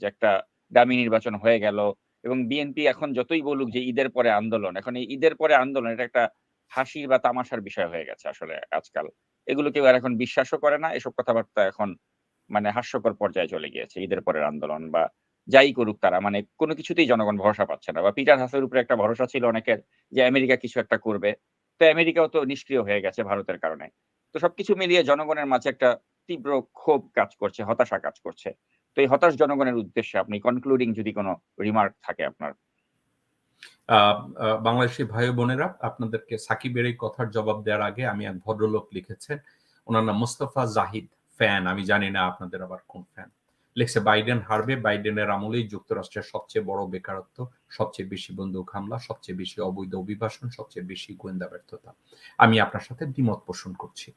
যে একটা দামি নির্বাচন হয়ে গেল এবং বিএনপি এখন যতই বলুক যে ঈদের পরে আন্দোলন, এখন এই ঈদের পরে আন্দোলন এটা একটা হাসির বা তামাশার বিষয় হয়ে গেছে আসলে আজকাল। এগুলো কেউ আর এখন বিশ্বাসও করে না, এসব কথাবার্তা এখন মানে হাস্যকর পর্যায়ে চলে গিয়েছে ঈদের পরের আন্দোলন বা যাই করুক তারা মানে কোনো কিছুতেই জনগণ ভরসা পাচ্ছে না বা পিটার হাসের উপরে একটা ভরসা ছিল অনেকের যে আমেরিকা কিছু একটা করবে। তো আমেরিকাও তো নিষ্ক্রিয় হয়ে গেছে ভারতের কারণে। তো সবকিছু মিলিয়ে জনগণের মাঝে একটা তীব্র ক্ষোভ কাজ করছে, হতাশা কাজ করছে। তো এই হতাশ জনগণের উদ্দেশ্যে আপনি কনক্লুডিং যদি কোনো রিমার্ক থাকে আপনার। বাংলাদেশি ভাই বোনেরা, আপনাদেরকে সাকিবের এই কথার জবাব দেওয়ার আগে আমি এক ভদ্রলোক লিখেছেন। ওনার নাম মুস্তফা জাহিদ, ফ্যান। আমি জানি না আপনাদের আবার কোন ফ্যান। লিখছে, বাইডেন হারবে, বাইডেনের আমলেই যুক্তরাষ্ট্রের সবচেয়ে বড় বেকারত্ব, সবচেয়ে বেশি বন্দুক হামলা, সবচেয়ে বেশি অবৈধ অভিবাসন, সবচেয়ে বেশি গোয়েন্দা ব্যর্থতা। আমি আপনার সাথে দ্বিমত পোষণ করছি।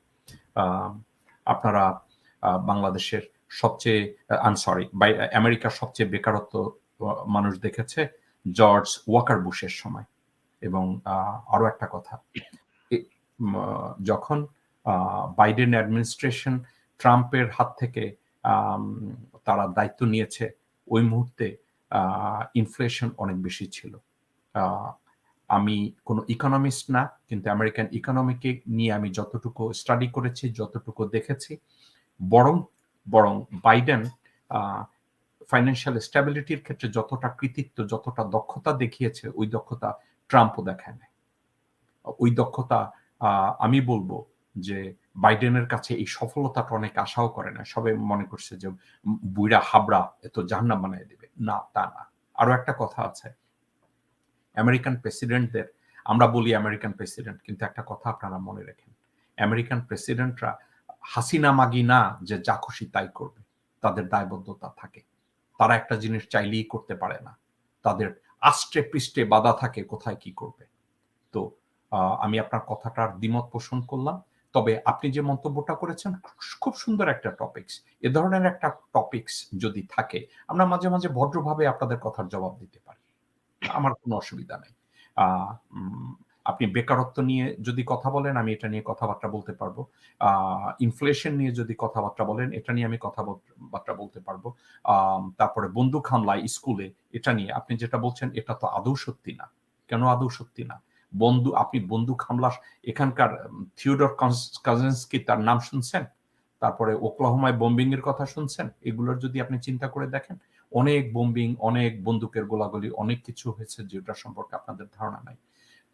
আপনারা বাংলাদেশের সবচেয়ে আনসরি বাই, আমেরিকার সবচেয়ে বেকারত্ব মানুষ দেখেছে জর্জ ওয়াকার বুশের সময়। এবং আরও একটা কথা যখন বাইডেন অ্যাডমিনিস্ট্রেশন ট্রাম্পের হাত থেকে তারা দায়িত্ব নিয়েছে, ওই মুহূর্তে ইনফ্লেশন অনেক বেশি ছিল। আমি কোনো ইকোনমিস্ট না, কিন্তু আমেরিকান ইকোনমিকে নিয়ে আমি যতটুকু স্টাডি করেছি, যতটুকু দেখেছি, বরং বরং বাইডেন ফাইন্যান্সিয়াল স্ট্যাবিলিটির ক্ষেত্রে যতটা কৃতিত্ব, যতটা দক্ষতা দেখিয়েছে, ওই দক্ষতা ট্রাম্পও দেখায় নাই। ওই দক্ষতা আমি বলব যে বাইডেনের কাছে এই সফলতাটা অনেক আশাও করে না। সবাই মনে করছে যে বুইরা হাবড়া এত জাহান্নাম বানিয়ে দেবে। না, তা না। আরও একটা কথা আছে। আমেরিকান প্রেসিডেন্টদের, আমরা বলি আমেরিকান প্রেসিডেন্ট, কিন্তু একটা কথা আপনারা মনে রাখেন। আমেরিকান প্রেসিডেন্টরা হাসিনা মাগি না যে যা খুশি তাই করবে। তাদের দায়বদ্ধতা থাকে। তারা একটা জিনিস চাইলেই করতে পারে না। তাদের আষ্টে পৃষ্ঠে বাধা থাকে কোথায় কি করবে। তো আমি আপনার কথাটার দ্বিমত পোষণ করলাম। তবে আপনি যে মন্তব্যটা করেছেন, খুব সুন্দর একটা টপিকস এ ধরনের একটা টপিকস যদি থাকে, আমরা মাঝে মাঝে ভদ্রভাবে আপনাদের কথার জবাব দিতে পারি। আমার কোনো অসুবিধা নেই। আপনি বেকারত্ব নিয়ে যদি কথা বলেন, আমি এটা নিয়ে কথাবার্তা বলতে পারব। ইনফ্লেশন নিয়ে যদি কথাবার্তা বলেন, এটা নিয়ে আমি কথাবার্তা বলতে পারব। তারপরে বন্দুক হামলা স্কুলে এটা নিয়ে আপনি যেটা বলছেন, এটা তো আদৌ সত্যি না। কেন আদৌ সত্যি না? বন্ধু আপনি বন্দুক হামলা এখানকার থিওডর কাজেন্সকি তার নাম শুনছেন? তারপরে ওকলাহমায় বোম্বিং এর কথা শুনছেন? এগুলোর যদি আপনি চিন্তা করে দেখেন, অনেক বোম্বিং অনেক বন্দুকের গোলাগুলি, অনেক কিছু হয়েছে যেটা সম্পর্কে আপনাদের ধারণা নাই।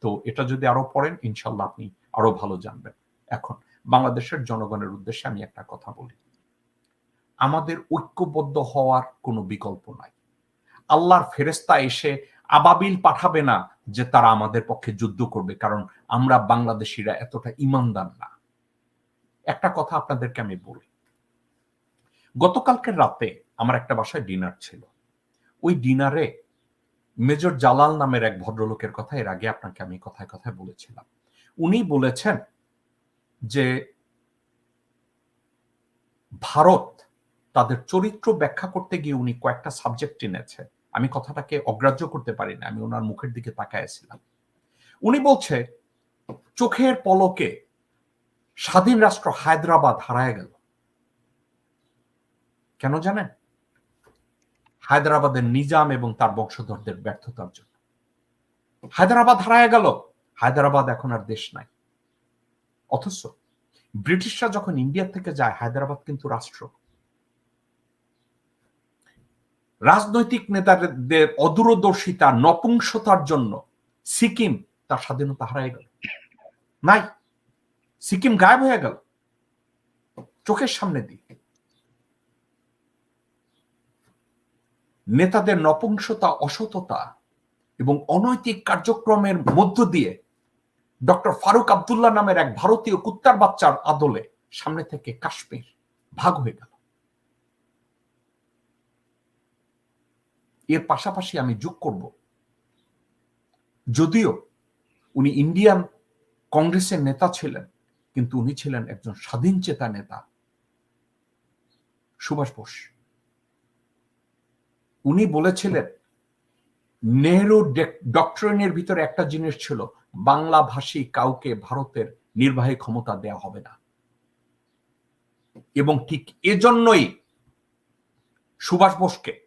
তো এটা যদি আরও পড়েন, ইনশাল্লাহ আপনি আরও ভালো জানবেন। এখন, বাংলাদেশের জনগণের উদ্দেশ্যে আমি একটা কথা বলি। আমাদের ঐক্যবদ্ধ হওয়ার কোনো বিকল্প নাই। আল্লাহর ফেরেস্তা এসে আবাবিল পাঠাবে না যে তারা আমাদের পক্ষে যুদ্ধ করবে, কারণ আমরা বাংলাদেশিরা এতটা ইমানদার না। একটা কথা আপনাদেরকে আমি বলি। গতকালকের রাতে আমার একটা বাসায় ডিনার ছিল। ওই ডিনারে মেজর জালাল নামের এক ভদ্রলোকের কথা, এর আগে আপনাকে আমি কথায় কথায় বলেছিলাম। উনি বলেছেন যে ভারত তাদের চরিত্র ব্যাখ্যা করতে গিয়ে উনি কয়েকটা সাবজেক্ট এনেছে আমি কথাটাকে অগ্রাহ্য করতে পারি না আমি ওনার মুখের দিকে তাকাইছিলাম উনি বলছে, চোখের পলকে স্বাধীন রাষ্ট্র হায়দ্রাবাদ হারায় গেল। কেন জানেন? হায়দ্রাবাদের নিজাম এবং তার বংশধরদের ব্যর্থতার জন্য। হায়দ্রাবাদ হারায় গেল, হায়দ্রাবাদ এখন আর দেশ নাই। অথচ ব্রিটিশরা যখন ইন্ডিয়া থেকে যায়, হায়দ্রাবাদ কিন্তু রাষ্ট্র। রাজনৈতিক নেতাদের অদূরদর্শিতা, নপুংসতার জন্য সিকিম তার স্বাধীনতা হারায় গেল। নাই, সিকিম গায়েব হয়ে গেল। চোখের সামনে দিয়ে। নেতাদের নপুংসতা, অসততা এবং অনৈতিক কার্যক্রমের মধ্য দিয়ে ডক্টর ফারুক আবদুল্লাহ নামের এক ভারতীয় কুত্তার বাচ্চার আদলে সামনে থেকে কাশ্মীর ভাগ হয়ে গেল। এর পাশাপাশি আমি যোগ করব। যদিও উনি ইন্ডিয়ান কংগ্রেসের নেতা ছিলেন, কিন্তু উনি ছিলেন একজন স্বাধীন চেতা নেতা, সুভাষ বোস। উনি বলেছিলেন, নেহরু ডক্টরিনের ভিতরে একটা জিনিস ছিল, বাংলা ভাষী কাউকে ভারতের নির্বাহী ক্ষমতা দেয়া হবে না। এবং ঠিক এজন্যই সুভাষ বোসকে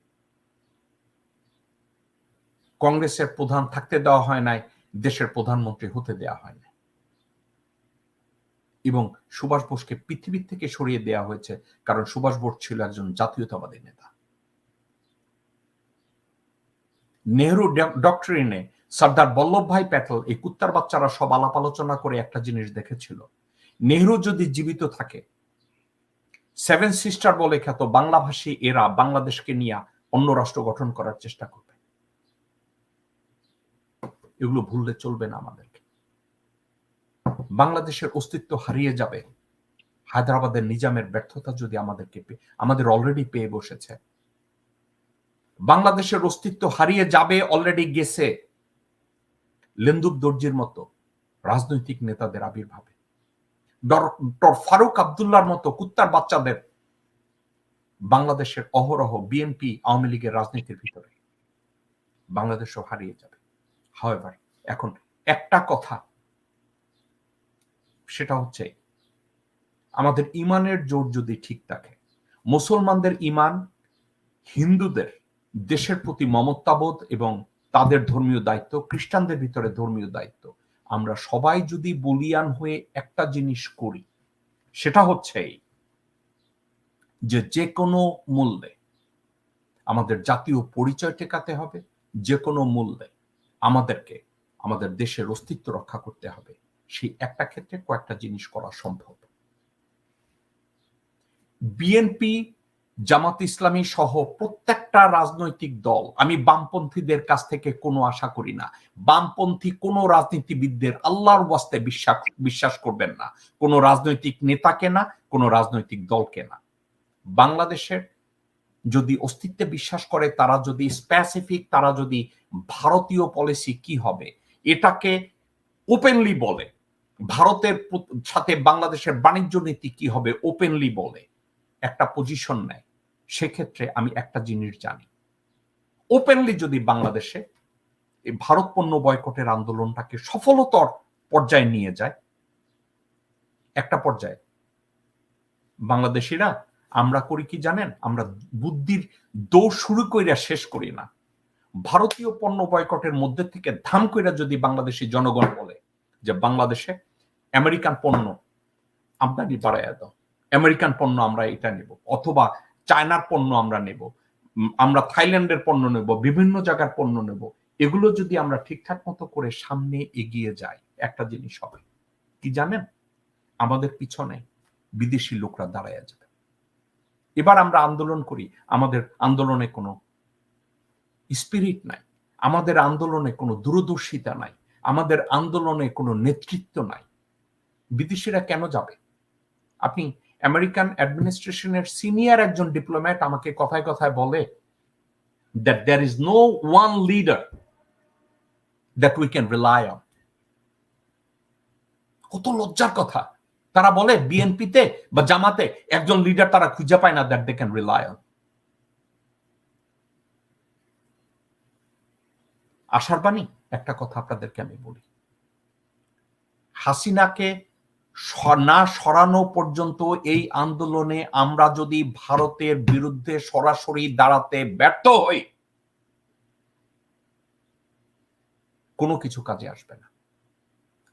কংগ্রেসের প্রধান থাকতে দেওয়া হয় নাই, দেশের প্রধানমন্ত্রী হতে দেওয়া হয় নাই। এবং সুভাষ বোসকে পৃথিবীর থেকে সরিয়ে দেওয়া হয়েছে, কারণ সুভাষ বোস ছিল একজন জাতীয়তাবাদী নেতা। নেহরু ডক্টরিনে সর্দার বল্লভভাই প্যাটেল এই কুত্তার বাচ্চারা সব আলাপ আলোচনা করে একটা জিনিস দেখেছিল। নেহরু যদি জীবিত থাকে, সেভেন সিস্টার বলে খ্যাত বাংলাভাষী এরা বাংলাদেশকে নিয়ে অন্য রাষ্ট্র গঠন করার চেষ্টা করবে। এগুলো ভুললে চলবে না আমাদেরকে। বাংলাদেশের অস্তিত্ব হারিয়ে যাবে। হায়দ্রাবাদের নিজামের ব্যর্থতা যদি আমাদেরকে আমাদের অলরেডি পেয়ে বসেছে। বাংলাদেশের অস্তিত্ব হারিয়ে যাবে অলরেডি গেছে। লেন্দুক দর্জির মতো রাজনৈতিক নেতাদের আবির্ভাবে। ডক্টর ফারুক আবদুল্লার মতো কুত্তার বাচ্চাদের বাংলাদেশের অহরহ বিএনপি আওয়ামী লীগের রাজনীতির ভিতরে বাংলাদেশও হারিয়ে যাবে। হাওয়েভার এখন একটা কথা, সেটা হচ্ছে আমাদের ইমানের জোর যদি ঠিক থাকে, মুসলমানদের ইমান হিন্দুদের দেশের প্রতি মমতাবোধ এবং তাদের ধর্মীয় দায়িত্ব, খ্রিস্টানদের ভিতরে ধর্মীয় দায়িত্ব। আমরা সবাই যদি বলিয়ান হয়ে একটা জিনিস করি, সেটা হচ্ছে যে যে কোনো মূল্যে আমাদের জাতীয় পরিচয় টেকাতে হবে যে কোনো মূল্যে আমাদেরকে, আমাদের দেশের অস্তিত্ব রক্ষা করতে হবে। সেই একটা ক্ষেত্রে কয়েকটা জিনিস করা সম্ভব। বিএনপি জামাত ইসলামী সহ প্রত্যেকটা রাজনৈতিক দল, আমি বামপন্থীদের কাছ থেকে কোনো আশা করি না। বামপন্থী কোনো রাজনীতিবিদদের আল্লাহর ওয়াস্তে বিশ্বাস বিশ্বাস করবেন না। কোনো রাজনৈতিক নেতাকে না, কোনো রাজনৈতিক দলকে না। বাংলাদেশের যদি অস্তিত্বে বিশ্বাস করে, তারা যদি স্পেসিফিক তারা যদি ভারতীয় পলিসি কি হবে, এটাকে ওপেনলি বলে। ভারতের সাথে বাংলাদেশের বাণিজ্য নীতি কি হবে ওপেনলি বলে। একটা পজিশন নেয়। সেক্ষেত্রে আমি একটা জিনিস জানি। ওপেনলি যদি বাংলাদেশে এই ভারত পণ্য বয়কটের আন্দোলনটাকে সফলতর পর্যায়ে নিয়ে যায়, একটা পর্যায়ে। বাংলাদেশিরা, আমরা করি কি জানেন? আমরা বুদ্ধির দৌড় শুরু কইরা শেষ করি না। ভারতীয় পণ্য বয়কটের মধ্যে থেকে ধাম কইরা যদি বাংলাদেশি জনগণ বলে যে বাংলাদেশে আমেরিকান পণ্য আমদানি বাড়াইয়া দাও, আমেরিকান পণ্য আমরা এটা নেব। অথবা চায়নার পণ্য আমরা নেব আমরা থাইল্যান্ডের পণ্য নেব, বিভিন্ন জায়গার পণ্য নেব, এগুলো যদি আমরা ঠিকঠাক মতো করে সামনে এগিয়ে যাই, একটা জিনিস হবে। কি জানেন? আমাদের পিছনে বিদেশি লোকরা দাঁড়াইয়া যাবে। এবার আমরা আন্দোলন করি, আমাদের আন্দোলনে কোনো স্পিরিট নাই, আমাদের আন্দোলনে কোনো দূরদর্শিতা নাই, আমাদের আন্দোলনে কোনো নেতৃত্ব নাই। বিদেশিরা কেন যাবে? আপনি আমেরিকান অ্যাডমিনিস্ট্রেশনের সিনিয়র একজন ডিপ্লোম্যাট আমাকে কথায় কথায় বলে that there is no one leader that we can rely on কত লজ্জার কথা। তারা বলে বিএনপিতে বা জামাতে একজন লিডার তারা খুঁজে পায় না that they can rely on আশার বাণী, একটা কথা আপনাদেরকে আমি বলি। হাসিনাকে না সরানো পর্যন্ত এই আন্দোলনে আমরা যদি ভারতের বিরুদ্ধে সরাসরি দাঁড়াতে ব্যর্থ হই, কোনো কিছু কাজে আসবে না।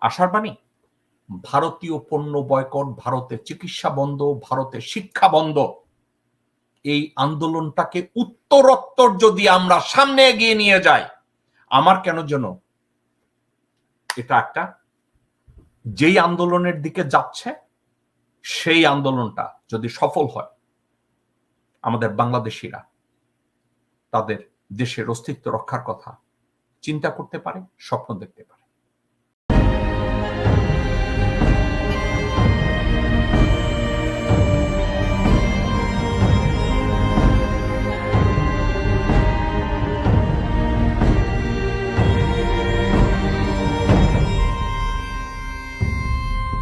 আশার বাণী, ভারতীয় পণ্য বয়কট ভারতের চিকিৎসা বন্ধ ভারতের শিক্ষা বন্ধ, এই আন্দোলনটাকে উত্তরোত্তর যদি আমরা সামনে এগিয়ে নিয়ে যাই, আমার কেন যেন এটা একটা যেই আন্দোলনের দিকে যাচ্ছে, সেই আন্দোলনটা যদি সফল হয়, আমাদের বাংলাদেশিরা তাদের দেশের অস্তিত্ব রক্ষার কথা চিন্তা করতে পারে, স্বপ্ন দেখতে পারে।